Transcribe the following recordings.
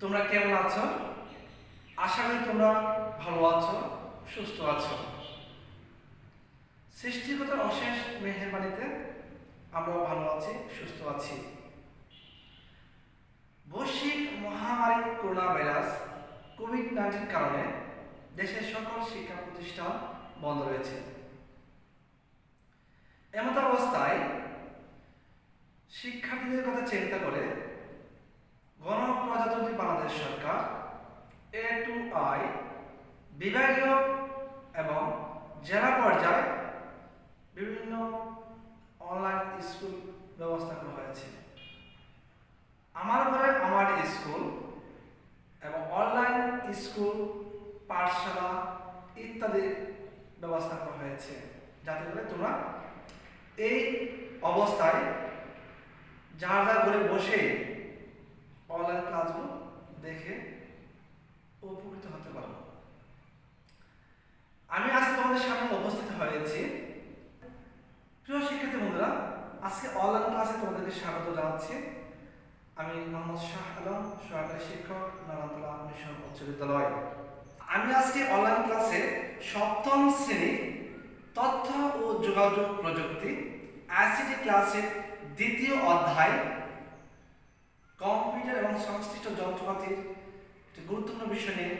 তোমরা কেমন আছো? আশা করি তোমরা ভালো আছো, সুস্থ আছো। সৃষ্টিগতার অশেষ মেহেরবানিতে আমরাও ভালো আছি, সুস্থ আছি। বৈশ্বিক মহামারী করোনা ভাইরাস কোভিড নাইন্টিন কারণে দেশের সকল শিক্ষা প্রতিষ্ঠান বন্ধ রয়েছে। এমত অবস্থায় শিক্ষার্থীদের কথা চিন্তা করে বাংলাদেশ সরকার এ টু আই বিভাগীয় এবং জেলা পর্যায়ে বিভিন্ন অনলাইন স্কুল ব্যবস্থা করা হয়েছে। আমার ঘরে আমার স্কুল এবং অনলাইন স্কুল পাঠশালা ইত্যাদি ব্যবস্থা করা হয়েছে। যাতে করে তোমরা এই অবস্থায় যার যার ঘরে বসে অনলাইন ক্লাসগুলো দেখে উপকৃত হতে পারো আমি আজকে তোমাদের সামনে উপস্থিত হয়েছি। প্রিয় শিক্ষার্থী বন্ধুরা, আজকে অনলাইন ক্লাসে তোমাদেরকে স্বাগত জানাচ্ছি। আমি মোহাম্মদ শাহ আলম সরকারি শিক্ষক নারায়ণতলা মিশন উচ্চ বিদ্যালয়। আমি আজকে অনলাইন ক্লাসে সপ্তম শ্রেণি তথ্য ও যোগাযোগ প্রযুক্তি আইসিটি ক্লাসের দ্বিতীয় অধ্যায় সংশ্লিষ্ট যন্ত্রপাতির একটি গুরুত্বপূর্ণ বিষয় নিয়ে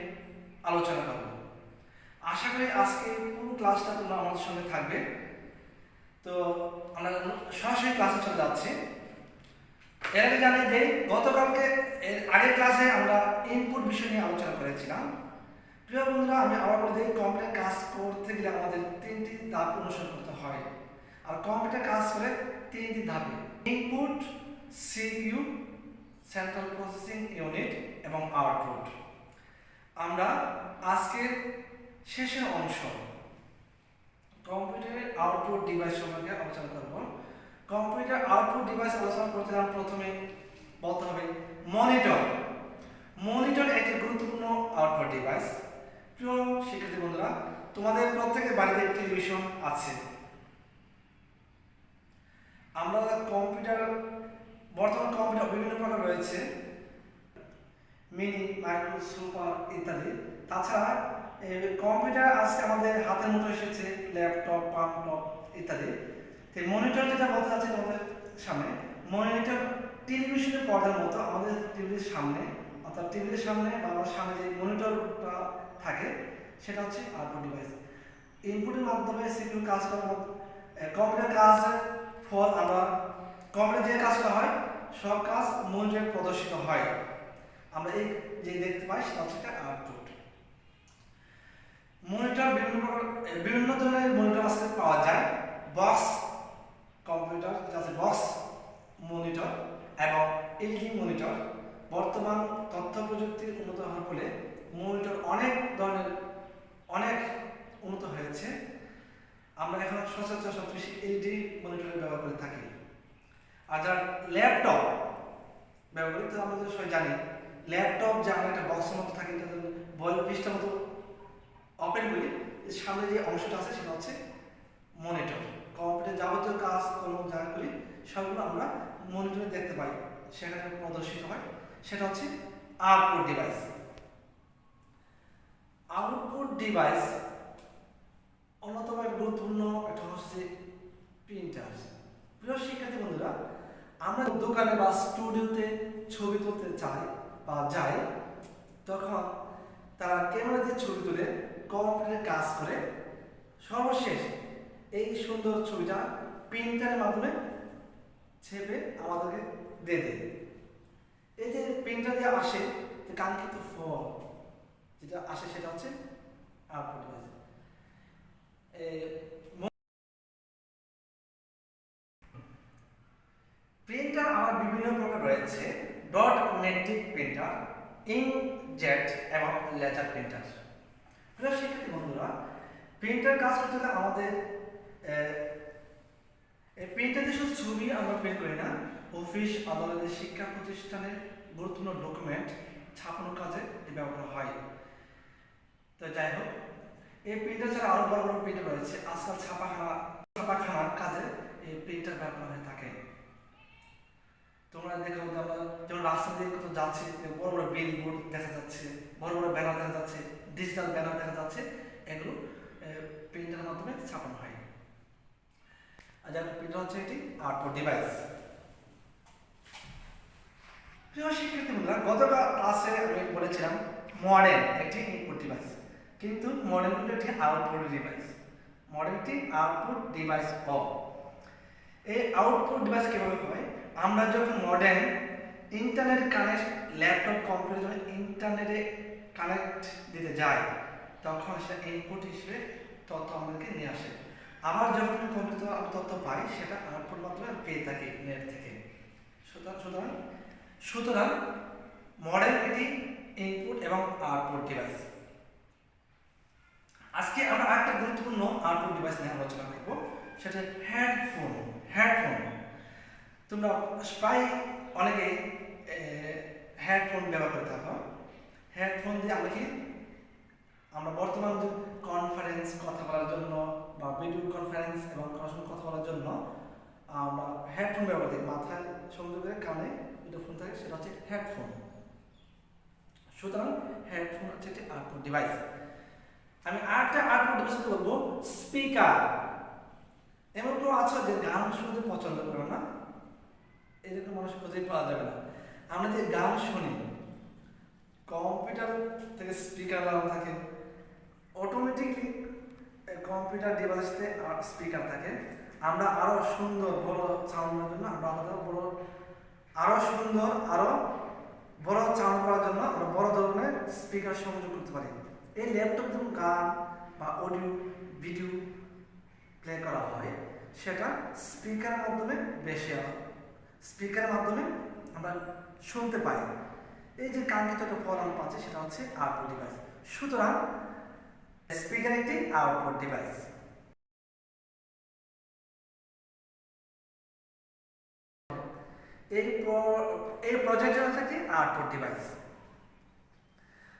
আলোচনা করব। আশা করি আজকে পুরো ক্লাসটা তোমরা আমাদের সঙ্গে থাকবে। তো আমরা সরাসরি ক্লাসে চলে যাচ্ছি। এর আগে জানি যে গতকালকে এর আগের ক্লাসে আমরা ইনপুট বিষয় নিয়ে আলোচনা করেছিলাম। প্রিয় বন্ধুরা, আমি আবার বলে দিই কম্পিউটার কাজ করতে গেলে আমাদের তিনটি ধাপ অনুসরণ করতে হয়। আর কম্পিউটার কাজ করে তিনটি ধাপে input CPU central processing unit এবং আউটপুট। আমরা আজকের শেষের অংশ, কম্পিউটারের আউটপুট ডিভাইস সম্পর্কে আলোচনা করব। কম্পিউটার আউটপুট ডিভাইস আলোচনা করতে গেলে প্রথমে বলতে হবে মনিটর। মনিটর একটি গুরুত্বপূর্ণ আউটপুট ডিভাইস। প্রিয় শিক্ষার্থী বন্ধুরা, তোমাদের প্রত্যেকের বাড়িতে টেলিভিশন আছে। আমরা কম্পিউটার বর্তমান কম্পিউটার বিভিন্ন প্রকার রয়েছে। মিনি মাইক্রো সুপার ইত্যাদি। তাছাড়া কম্পিউটার আজকে আমাদের হাতের মতো এসেছে ল্যাপটপ পাম্পটপ ইত্যাদি। তো মনিটর যেটা বলতে চাচ্ছি তোমাদের সামনে মনিটর টেলিভিশনের পর্দার মতো আমাদের টিভির সামনে, অর্থাৎ টিভির সামনে বা আমার সামনে যে মনিটরটা থাকে, সেটা হচ্ছে আউটপুট ডিভাইস ইনপুটের মাধ্যমে সিপিইউ কাজ করার কম্পিউটার কাজের ফল আমরা কম্পিউটার যে কাজটা হয়, সব কাজ মনিটরে প্রদর্শিত হয়। আমরা এই যে দেখতে পাই, সেটা হচ্ছে একটা আউটপুট মনিটর বিভিন্ন বিভিন্ন ধরনের মনিটর আজকে পাওয়া যায়। বক্স কম্পিউটার যাচ্ছে বক্স মনিটর এবং এলইডি মনিটর বর্তমান তথ্য প্রযুক্তির উন্নত হওয়ার ফলে মনিটর অনেক ধরনের, অনেক উন্নত হয়েছে। আমরা এখন সচরাচর সব বেশি এলইডি মনিটর ব্যবহার করে থাকি। আর যারা ল্যাপটপ ব্যবহার করি আমরা সবাই জানি ল্যাপটপ যে আমরা একটা বক্সের মতো থাকে বল পৃষ্ঠার মতো ওপেন করি সামনে যে অংশটা আছে সেটা হচ্ছে মনিটর কম্পিউটার যাবতীয় কাজ, কলম যা করি, সবগুলো আমরা মনিটরে দেখতে পাই, সেখানে প্রদর্শিত হয়। সেটা হচ্ছে আউটপুট ডিভাইস আউটপুট ডিভাইস অন্যতম গুরুত্বপূর্ণ একটা হচ্ছে প্রিন্টার প্রিয় শিক্ষার্থী বন্ধুরা আমরা দোকানে বা স্টুডিওতে ছবি তুলতে চাই বা যাই, তখন তারা ক্যামেরা দিয়ে ছবি তুলে কম্পিউটারে কাজ করে। সর্বশেষ এই সুন্দর ছবিটা প্রিন্টারের মাধ্যমে ছেপে আমাদেরকে দিয়ে দেয়। এই যে প্রিন্টার দিয়ে আসে কাঙ্ক্ষিত ফল যেটা আসে সেটা হচ্ছে আউটপুট প্রিন্টার আমার বিভিন্ন প্রকার রয়েছে ডট নেটিভ প্রিন্টার ইনজেট এবং লেজার প্রিন্টার প্রিয় শিক্ষার্থী বন্ধুরা প্রিন্টার কাজ করতে হলে আমাদের প্রিন্টার দিয়ে শুধু ছবি আমরা প্রিন্ট করি না অফিস আদালতের শিক্ষা প্রতিষ্ঠানের গুরুত্বপূর্ণ ডকুমেন্ট ছাপানোর কাজে ব্যবহার হয়। তো যাই হোক, এই প্রিন্টার ছাড়া আরও বড় বড় প্রিন্টার রয়েছে। আজকাল ছাপাখানা, ছাপাখানার কাজে এই প্রিন্টার ব্যবহার হয়ে থাকে। তোমরা দেখো আমরা যেমন রাস্তা দিয়ে কোথাও যাচ্ছি বড় বড় বিল বোর্ড দেখা যাচ্ছে, বড় বড় ব্যানার দেখা যাচ্ছে ডিজিটাল ব্যানার দেখা যাচ্ছে, এগুলো প্রিন্টারের মাধ্যমে ছাপানো হয়। আর প্রিন্টার হচ্ছে এটি আউটপুট ডিভাইস প্রিয় গতকাল ক্লাসে আমি বলেছিলাম মডেল একটি ইনপুট ডিভাইস কিন্তু মডেল হলো একটি আউটপুট ডিভাইস মডেল একটি আউটপুট ডিভাইস ও এই আউটপুট ডিভাইস কীভাবে হয়? আমরা যখন model internet connect laptop computer যখন ইন্টারনেটে কানেক্ট দিতে যাই, তখন সেটা ইনপুট হিসেবে তথ্য আমাদেরকে নিয়ে আসে। আবার যখন কম্পিউটার তথ্য পাই, সেটা আউটপুট মাধ্যমে পেয়ে থাকি নেট থেকে। সুতরাং সুতরাং সুতরাং মডেল এটি ইনপুট এবং আউটপুট ডিভাইস আজকে আমরা আরেকটা গুরুত্বপূর্ণ আউটপুট ডিভাইস নিয়ে আলোচনা করব, সেটা হেডফোন তোমরা প্রায় অনেকে হেডফোন ব্যবহার করে থাকো। হেডফোন দিয়ে আমরা কি? আমরা বর্তমান কনফারেন্স কথা বলার জন্য বা ভিডিও কনফারেন্স এবং সঙ্গে কথা বলার জন্য আমরা হেডফোন ব্যবহার করি। মাথায় সংযোগ করে কানে যেটা ফোন থাকে, সেটা হচ্ছে হেডফোন সুতরাং হেডফোন হচ্ছে একটি আউটপুট ডিভাইস আমি আরেকটা আউটপুট ডিভাইস বলব স্পিকার এমন কেউ আছে যে গান শুনতে পছন্দ করে না? এরকম মানুষ খুঁজেই পাওয়া যাবে না। আমরা যে গান শুনি, কম্পিউটার থেকে স্পিকার লাগানো থাকে অটোমেটিকলি কম্পিউটার ডিভাইসে স্পিকার থাকে। আমরা আরও সুন্দর, বড় সাউন্ডের জন্য, আমরা আলাদা বড় আরও সুন্দর আরও বড় সাউন্ড করার জন্য আমরা বড় ধরনের স্পিকার সংযোগ করতে পারি। এই ল্যাপটপ যখন গান বা অডিও ভিডিও প্লে করা হয়, সেটা স্পিকারের মাধ্যমে বেশি হয়। স্পিকারের মাধ্যমে আমরা শুনতে পাই। এই যে কাঙ্ক্ষিত একটা ফল আমরা পাচ্ছি, সেটা হচ্ছে আউটপুট ডিভাইস সুতরাং স্পিকার একটি আউটপুট ডিভাইস এই এই প্রজেক্টটা হচ্ছে একটি আউটপুট ডিভাইস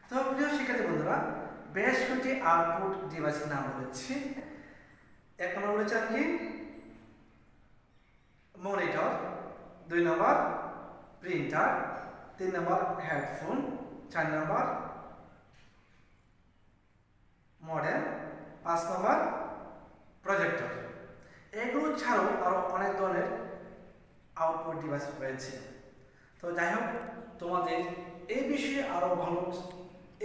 তো প্রিয় শিক্ষার্থী বন্ধুরা, বেশ কয়েকটি আউটপুট ডিভাইসের নাম বলেছি এক নম্বর বলেছিলাম কি মনিটর দুই নম্বর প্রিন্টার তিন নম্বর হেডফোন চার নম্বর মডেল পাঁচ নম্বর প্রজেক্টর এগুলো ছাড়াও আরও অনেক ধরনের আউটপুট ডিভাইস রয়েছে। তো যাই হোক, তোমাদের এই বিষয়ে আরও ভালো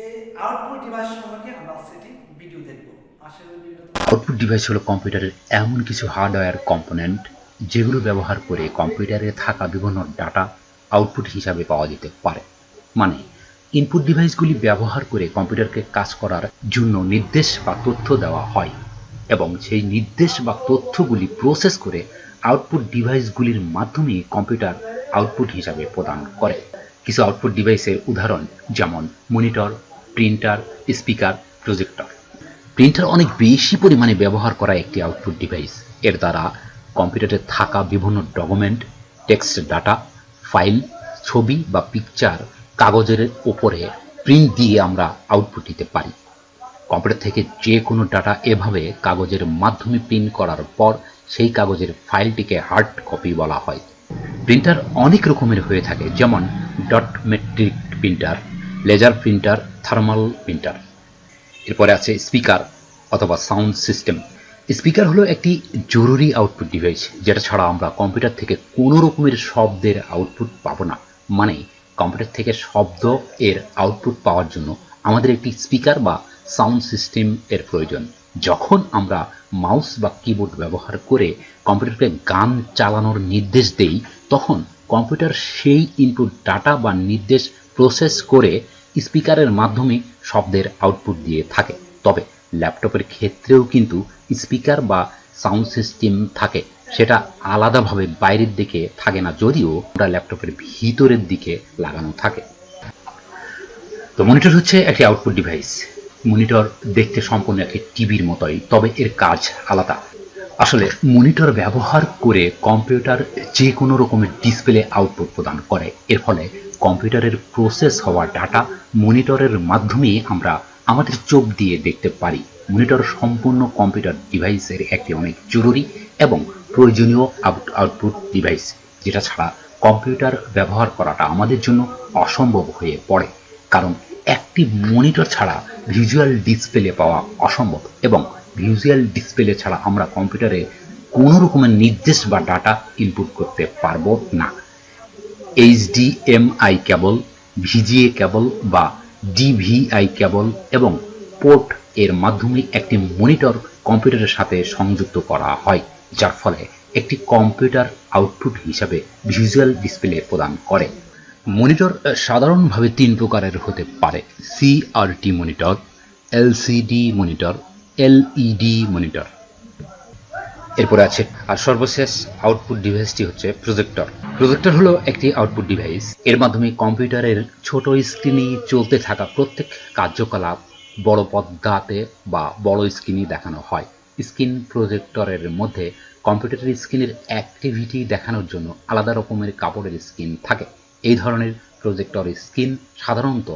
এই আউটপুট ডিভাইস সম্পর্কে আমরা সেটি ভিডিও দেখব। আউটপুট ডিভাইস হলো কম্পিউটারের এমন কিছু হার্ডওয়্যার কম্পোনেন্ট যেগুলো ব্যবহার করে কম্পিউটারে থাকা বিভিন্ন ডাটা আউটপুট হিসাবে পাওয়া যেতে পারে। মানে ইনপুট ডিভাইসগুলি ব্যবহার করে কম্পিউটারকে কাজ করার জন্য নির্দেশ বা তথ্য দেওয়া হয় এবং সেই নির্দেশ বা তথ্যগুলি প্রসেস করে আউটপুট ডিভাইসগুলির মাধ্যমে কম্পিউটার আউটপুট হিসাবে প্রদান করে। কিছু আউটপুট ডিভাইসের উদাহরণ যেমন monitor printer speaker projector printer অনেক বেশি পরিমাণে ব্যবহার করা একটি আউটপুট ডিভাইস এর দ্বারা কম্পিউটারে থাকা বিভিন্ন ডকুমেন্ট, টেক্সট ডাটা, ফাইল, ছবি বা পিকচার কাগজের উপরে প্রিন্ট দিয়ে আমরা আউটপুট দিতে পারি। কম্পিউটার থেকে যে কোনো ডাটা এভাবে কাগজের মাধ্যমে প্রিন্ট করার পর সেই কাগজের ফাইলটিকে হার্ড কপি বলা হয়। প্রিন্টার অনেক রকমের হয়ে থাকে, যেমন dot matrix printer laser printer thermal printer এরপরে আছে স্পিকার অথবা সাউন্ড সিস্টেম স্পিকার হলো একটি জরুরি আউটপুট ডিভাইস যেটা ছাড়া আমরা কম্পিউটার থেকে কোনো রকমের শব্দের আউটপুট পাবো না। মানে কম্পিউটার থেকে শব্দ এর আউটপুট পাওয়ার জন্য আমাদের একটি স্পিকার বা সাউন্ড সিস্টেম এর প্রয়োজন। যখন আমরা মাউস বা কিবোর্ড ব্যবহার করে কম্পিউটারকে গান চালানোর নির্দেশ দেই, তখন কম্পিউটার সেই ইনপুট ডাটা বা নির্দেশ প্রসেস করে স্পিকারের মাধ্যমে শব্দের আউটপুট দিয়ে থাকে। তবে ল্যাপটপের ক্ষেত্রেও কিন্তু স্পিকার বা সাউন্ড সিস্টেম থাকে। সেটা আলাদাভাবে বাইরের দিকে থাকে না, যদিও ওটা ল্যাপটপের ভিতরের দিকে লাগানো থাকে। তো মনিটর হচ্ছে একটি আউটপুট ডিভাইস মনিটর দেখতে সম্পূর্ণ একটি টিভির মতোই, তবে এর কাজ আলাদা। আসলে মনিটর ব্যবহার করে কম্পিউটার যে কোনো রকমের ডিসপ্লে আউটপুট প্রদান করে। এর ফলে কম্পিউটারের প্রসেস হওয়া ডাটা মনিটরের মাধ্যমে আমরা আমাদের চোখ দিয়ে দেখতে পারি। মনিটর সম্পূর্ণ কম্পিউটার ডিভাইসের একটি অনেক জরুরি এবং প্রয়োজনীয় আউট- আউটপুট ডিভাইস যেটা ছাড়া কম্পিউটার ব্যবহার করাটা আমাদের জন্য অসম্ভব হয়ে পড়ে। কারণ একটি মনিটর ছাড়া ভিজুয়াল ডিসপ্লে পাওয়া অসম্ভব এবং ভিজুয়াল ডিসপ্লে ছাড়া আমরা কম্পিউটারে কোনো রকমের নির্দেশ বা ডাটা ইনপুট করতে পারব না। এইচডিএমআই কেবল ভিজিএ কেবল বা ডিভিআই কেবল এবং পোর্ট এর মাধ্যমে একটি মনিটর কম্পিউটারের সাথে সংযুক্ত করা হয়, যার ফলে একটি কম্পিউটার আউটপুট হিসাবে ভিজুয়াল ডিসপ্লে প্রদান করে। মনিটর সাধারণভাবে তিন প্রকারের হতে পারে CRT monitor LCD monitor LED monitor এরপরে আছে, আর সর্বশেষ আউটপুট ডিভাইসটি হচ্ছে প্রজেক্টর প্রজেক্টর হলো একটি আউটপুট ডিভাইস এর মাধ্যমে কম্পিউটারের ছোট স্ক্রিনে চলতে থাকা প্রত্যেক কার্যকলাপ বড় পর্দাতে বা বড় স্ক্রিনে দেখানো হয়। স্ক্রিন প্রজেক্টরের মধ্যে কম্পিউটারের স্ক্রিনের অ্যাক্টিভিটি দেখানোর জন্য আলাদা রকমের কাপড়ের স্ক্রিন থাকে। এই ধরনের প্রজেক্টর স্ক্রিন সাধারণত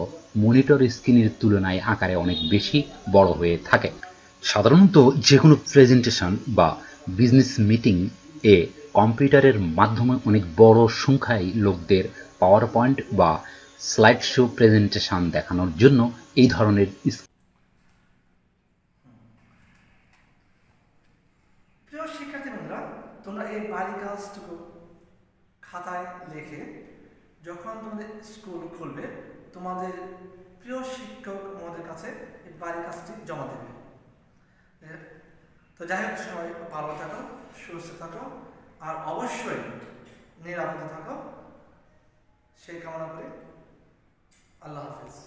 মনিটর স্ক্রিনের তুলনায় আকারে অনেক বেশি বড় হয়ে থাকে। সাধারণত যে কোনো প্রেজেন্টেশন বা বিজনেস মিটিং এ কম্পিউটারের মাধ্যমে অনেক বড় সংখ্যায় লোকদের পাওয়ার পয়েন্ট বা স্লাইড শো প্রেজেন্টেশন দেখানোর জন্য এই ধরনের যখন তোমাদের স্কুল খুলবে, তোমাদের প্রিয় শিক্ষক আমাদের কাছে এই কাজটি জমা দেবে। তো যাই হোক সবাই ভালো থাকো, সুস্থ থাকো, আর অবশ্যই নিরাপদে থাকো। সেই কামনা করে। আল্লাহ হাফিজ।